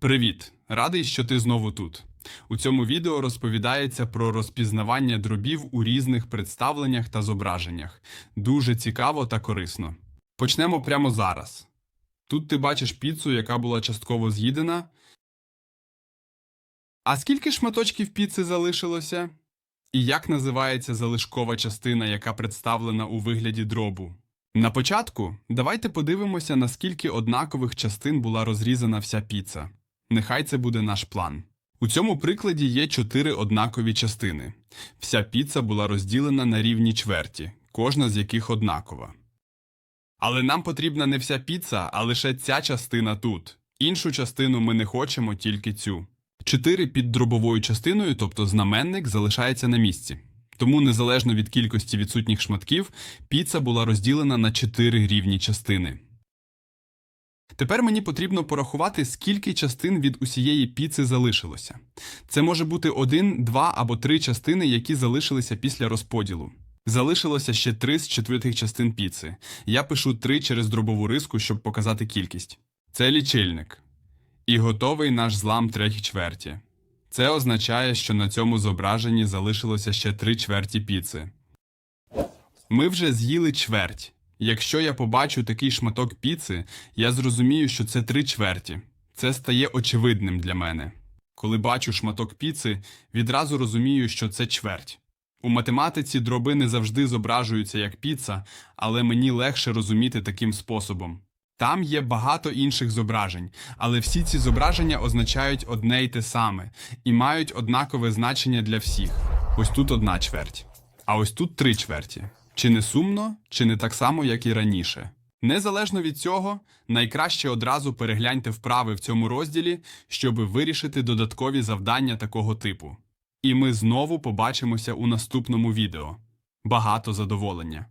Привіт! Радий, що ти знову тут. У цьому відео розповідається про розпізнавання дробів у різних представленнях та зображеннях. Дуже цікаво та корисно. Почнемо прямо зараз. Тут ти бачиш піцу, яка була частково з'їдена. А скільки шматочків піци залишилося? І як називається залишкова частина, яка представлена у вигляді дробу? На початку давайте подивимося, наскільки однакових частин була розрізана вся піца. Нехай це буде наш план. У цьому прикладі є чотири однакові частини. Вся піца була розділена на рівні чверті, кожна з яких однакова. Але нам потрібна не вся піца, а лише ця частина тут. Іншу частину ми не хочемо, тільки цю. Чотири під дробовою частиною, тобто знаменник, залишається на місці. Тому, незалежно від кількості відсутніх шматків, піца була розділена на чотири рівні частини. Тепер мені потрібно порахувати, скільки частин від усієї піци залишилося. Це може бути один, два або три частини, які залишилися після розподілу. Залишилося ще три з четвертих частин піци. Я пишу три через дробову риску, щоб показати кількість. Це лічильник. І готовий наш злам третій чверті. Це означає, що на цьому зображенні залишилося ще три чверті піци. Ми вже з'їли чверть. Якщо я побачу такий шматок піци, я зрозумію, що це три чверті. Це стає очевидним для мене. Коли бачу шматок піци, відразу розумію, що це чверть. У математиці дроби не завжди зображуються як піца, але мені легше розуміти таким способом. Там є багато інших зображень, але всі ці зображення означають одне й те саме і мають однакове значення для всіх. Ось тут одна чверть, а ось тут три чверті. Чи не сумно, чи не так само, як і раніше. Незалежно від цього, найкраще одразу перегляньте вправи в цьому розділі, щоб вирішити додаткові завдання такого типу. І ми знову побачимося у наступному відео. Багато задоволення!